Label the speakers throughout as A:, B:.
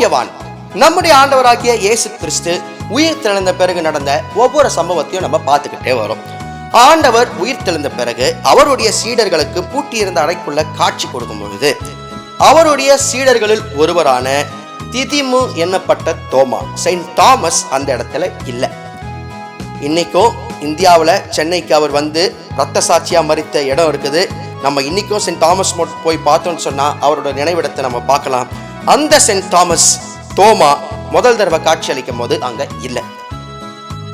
A: பாக்கியவான் நம்முடைய ஆண்டவராகிய இயேசு கிறிஸ்து உயிர் தெழுந்த பிறகு நடந்த ஒவ்வொரு சம்பவத்தையும் நம்ம பார்த்துக்கிட்டே வரோம். ஆண்டவர் உயிர் தெளிந்த பிறகு அவருடைய சீடர்களுக்கு பூட்டியிருந்த அறைக்குள்ள காட்சி கொடுக்கும் பொழுது அவருடைய சீடர்களில் ஒருவரான திதிமு என்னப்பட்ட தோமா செயின்ட் தாமஸ் அந்த இடத்துல இல்லை. இன்னைக்கும் இந்தியாவில் சென்னைக்கு அவர் வந்து ரத்த சாட்சியாக மறித்த இடம் இருக்குது. நம்ம இன்னைக்கும் சென்ட் தாமஸ் மோட் போய் பார்த்தோம்னு சொன்னால் அவரோட நினைவிடத்தை நம்ம பார்க்கலாம். அந்த சென்ட் தாமஸ் தோமா முதல் தடவை காட்சி அளிக்கும் போது அங்கே இல்லை.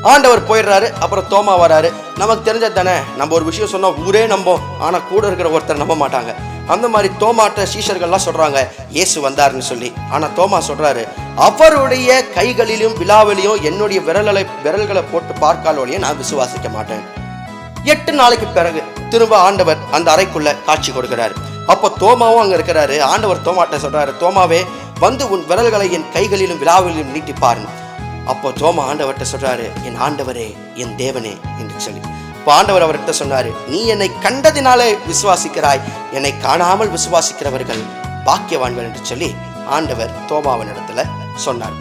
A: ஆண்டவர் போயிடுறாரு அப்புறம் தோமா வராரு. நமக்கு தெரிஞ்சது தானே நம்ம ஒரு விஷயம் சொன்னால் ஊரே நம்போம். ஆனால் கூட இருக்கிற ஒருத்தர் நம்ப மாட்டாங்க. அந்த மாதிரி தோமாட்ட சீஷர்கள்லாம் சொல்கிறாங்க இயேசு வந்தாருன்னு சொல்லி. ஆனால் தோமா சொல்கிறாரு அவருடைய கைகளிலும் விழாவிலையும் என்னுடைய விரல்களை விரல்களை போட்டு பார்க்கால் நான் விசுவாசிக்க மாட்டேன். எட்டு நாளைக்கு பிறகு திரும்ப ஆண்டவர் அந்த அறைக்குள்ளே காட்சி கொடுக்கிறாரு. அப்போ தோமாவும் அங்கே இருக்கிறாரு. ஆண்டவர் தோமாட்ட சொல்கிறாரு தோமாவே வந்து உன் விரல்களை என் கைகளிலும் விழாவிலும் நீட்டி பாருங்க அப்போ தோமா ஆண்டவர்கிட்ட சொல்கிறாரு என் ஆண்டவரே என் தேவனே என்று சொல்லி. இப்போ ஆண்டவர் அவர்கிட்ட சொன்னார் நீ என்னை கண்டதினாலே விசுவாசிக்கிறாய். என்னை காணாமல் விசுவாசிக்கிறவர்கள் பாக்கியவான்கள் என்று சொல்லி ஆண்டவர் தோமாவின் இடத்துல சொன்னார்.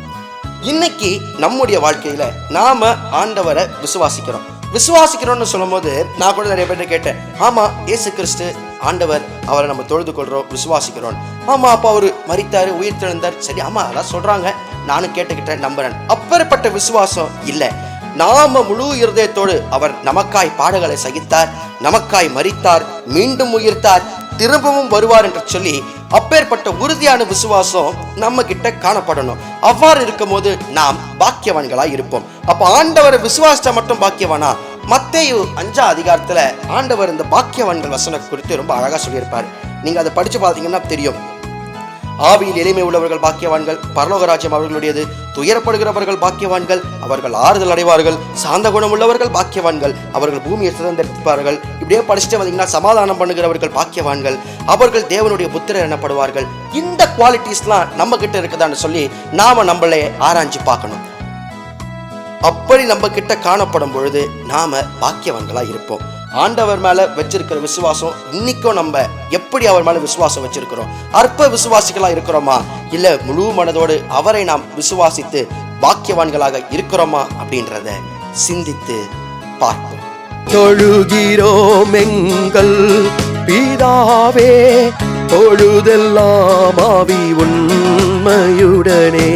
A: இன்னைக்கு நம்முடைய வாழ்க்கையில் நாம் ஆண்டவரை விசுவாசிக்கிறோம். விசுவாசிக்கிறோம்னு சொல்லும்போது நான் கூட நிறைய பேர் கேட்டேன் ஆமாம் இயேசு கிறிஸ்து ஆண்டவர் அவரை நம்ம தொழுது கொள்றோம் விசுவாசிக்கிறோம். ஆமா அப்போ அவரு மறித்தார் உயிர் திழந்தார் சரி ஆமாம் அதான் சொல்றாங்க. நானும் கேட்டுக்கிட்டேன் நம்புறேன். அப்பேற்பட்ட விசுவாசம் இல்லை. நாம முழு இருதயத்தோடு அவர் நமக்காய் பாடுகளை சகித்தார் நமக்காய் மறித்தார் மீண்டும் உயிர்த்தார் திரும்பவும் வருவார் என்று சொல்லி அப்பேற்பட்ட உறுதியான விசுவாசம் நம்ம கிட்ட காணப்படணும். அவ்வாறு இருக்கும்போது நாம் பாக்கியவான்களாய் இருப்போம். அப்ப ஆண்டவரை விசுவாசிச்சா மட்டும் பாக்கியவானா? மத்தேயு அஞ்சா அதிகாரத்துல ஆண்டவர் இந்த பாக்கியவான்கள் வசனம் குறித்து ரொம்ப அழகா சொல்லியிருப்பார். நீங்க அதை படிச்சு பார்த்தீங்கன்னா தெரியும். ஆவியில் எளிமை உள்ளவர்கள் பாக்கியவான்கள் பரலோகராஜ்யம் அவர்களுடையது துயரப்படுகிறவர்கள் பாக்கியவான்கள் அவர்கள் ஆறுதல் அடைவார்கள் சாந்த குணம் உள்ளவர்கள் பாக்கியவான்கள் அவர்கள் பூமியை சுதந்திரிப்பார்கள். இப்படியே படிச்சுட்டு வந்தீங்கன்னா சமாதானம் பண்ணுகிறவர்கள் பாக்கியவான்கள் அவர்கள் தேவனுடைய புத்திரர் எனப்படுவார்கள். இந்த குவாலிட்டிஸ்லாம் நம்ம கிட்ட இருக்குதான்னு சொல்லி நாம நம்மளே ஆராய்ஞ்சு பார்க்கணும். அப்படி நம்ம கிட்ட காணப்படும் பொழுது நாம பாக்கியவான்களா இருப்போம். ஆண்டவர் மேல வச்சிருக்கிற விசுவாசம் இன்னைக்கும் நம்ம எப்படி அவர் மேல விசுவாசம் வச்சிருக்கிறோம்? அற்ப விசுவாசிகளா இருக்கிறோமா? இல்ல முழு மனதோடு அவரை நாம் விசுவாசித்து பாக்கியவான்களாக இருக்கிறோமா அப்படின்றத சிந்தித்து பார்ப்போம்.
B: தொழுகிறோம் எங்கள் பிதாவே பொழுதெல்லாம் ஆவி உண்மையுடனே.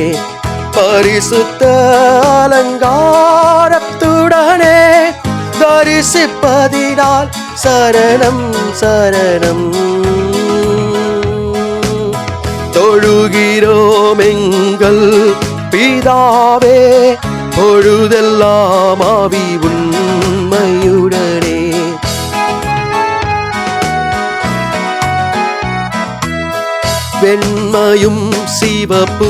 B: பரிசுத்த அலங்காரத்துடனே தரிசிப்பதினால் சரணம் சரணம். தொழுகிறோம் எங்கள் பிதாவே பொழுதெல்லாம் ஆவி உன் வெண்மையும் சிவப்பு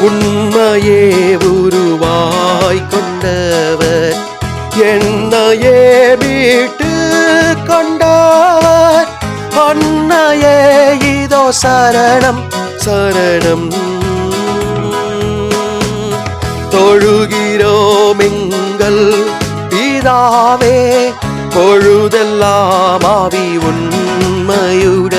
B: உண்மையே உருவாய் கொண்டவர். என்னையே வீட்டு கொண்டவர். அன்னையே இதோ சரணம் சரணம். தொழுகிறோம் எங்கள் பிதாவே பொழுதெல்லாம் ஆவி உண்மையுடன்